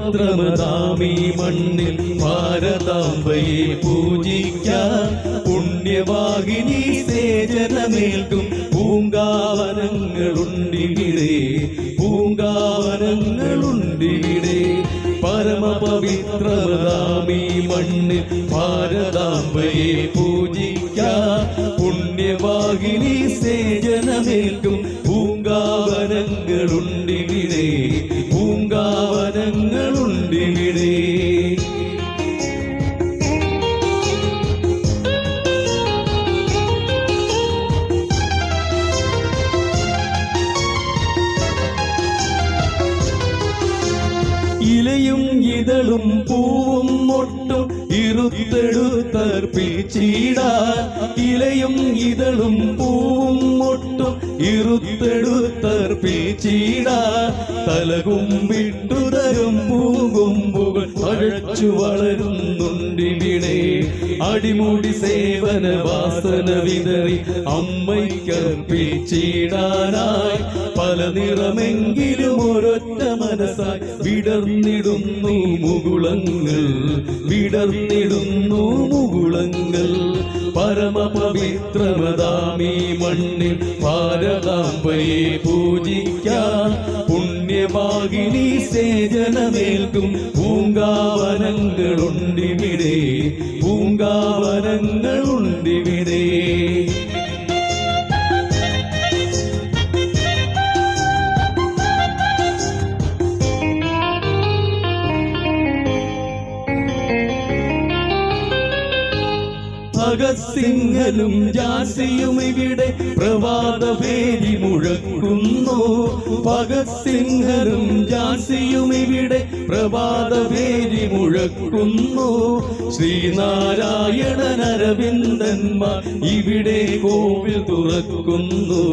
പവിത്രമതാമീ മണ്ണിൽ ഭാരതാംബയെ പൂജിക്കാൻ പുണ്യവാഹിനി സേചനമേൽക്കും. പൂങ്കാവനങ്ങളുണ്ടിവിടെ. പൂങ്കാവനങ്ങളുണ്ടിവിടെ. പരമപവിത്രമതാമീ മണ്ണിൽ ഭാരതാംബയെ പൂജിക്കാൻ പുണ്യവാഹിനി സേചനമേൽക്കും. പൂങ്കാവനങ്ങളുണ്ടിവിടെ ഇതളും പൂവും മൊട്ടും ഇരുത്തെടുത്തർപ്പിച്ചിടാൻ ഇലയും ഇതളും പൂവും മൊട്ടും ഇരുത്തെടുത്തർപ്പിച്ചിടാൻ തലകുമ്പിട്ടുതരും പൂകൊമ്പുകൾ അഴച്ചു വളരുന്നുണ്ടിവിടെ അടിമുടി സേവന വാസന വിതറി അമ്മയ്ക്കർപ്പിച്ചിടാനായി പല നിറമെങ്കിലും ഒരൊറ്റ മനസ്സായി വിടർന്നിടുന്നു മുകുളങ്ങൾ വിടർന്നിടുന്നു മുകുളങ്ങൾ. പരമപവിത്രമതാമീ മണ്ണിൽ ഭാരതാംബയെ പൂജിക്കാൻ സേചനമേൽക്കും പൂങ്കാവനങ്ങളുണ്ടിവിടെ. പൂങ്കാവനങ്ങളുണ്ടിവിടെ. ഭഗത് സിംഗനും ജാസിയും ഇവിടെ പ്രഭാത പേരി മുഴക്കുന്നു. ഭഗത് സിംഗനും ജാസിയും ഇവിടെ പ്രഭാത പേരി മുഴക്കുന്നു ശ്രീനാരായണൻ അരവിന്ദന്മാർ ഇവിടെ കോവിൽ തുറക്കുന്നു.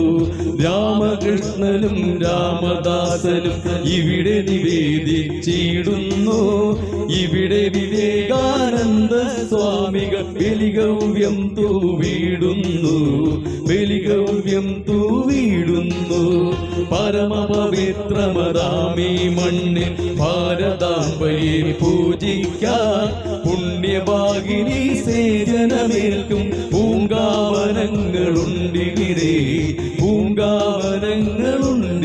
രാമകൃഷ്ണനും രാമദാസനും ഇവിടെ നിവേദിച്ചിടുന്നു. ഇവിടെ വിവേകാനന്ദ സ്വാമികൾ ബലിഗൗവ്യം തൂവിടുന്നു ബലിഗവ്യം തൂവിടുന്നു. പരമപവിത്രമതാമീ മണ്ണിൽ ഭാരതാംബയെ പൂജിക്കാൻ പുണ്യഭാഗിനി സേചനമേൽക്കും പൂങ്കാവനങ്ങളുണ്ടിവിടെ പൂങ്കാവനങ്ങളുണ്ടിവിടെ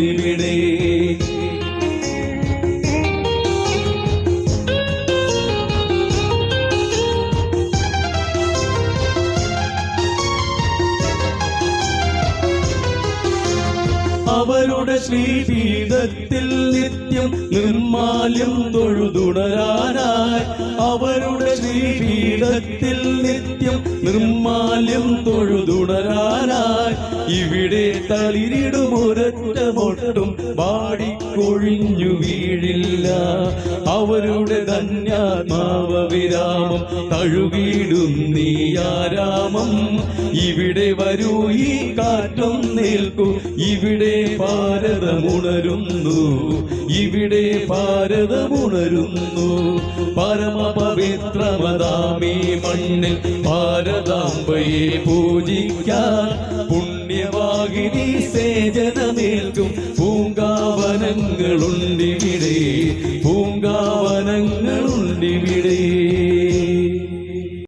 അവരുടെ ശ്രീപീഠത്തിൽ നിത്യം നിർമാല്യം തൊഴുതുടരാനായി അവരുടെ ശ്രീപീഠത്തിൽ നിത്യം നിർമാല്യം തൊഴുതുടരാനായി ഇവിടെ തളിരിടുമൊരൊറ്റ മൊട്ടും പാടിക്കൊഴിഞ്ഞു വീഴില്ല അവരുടെ ധന്യാത്മാവ വിരാമം. തഴുകിയിടും നീയാരാമം ഇവിടെ വരൂ ഈ കാറ്റും നിൽക്കൂ. ഇവിടെ ഭാരതമുണരുന്നു ഇവിടെ ഭാരതമുണരുന്നു പരമപവിത്രമതാമീ മണ്ണിൽ ഭാരതാംബയെ പൂജിക്കാൻ. പുണ്യവാഹിനി സേചനമേൽക്കും. പൂങ്കാവനങ്ങളുണ്ടി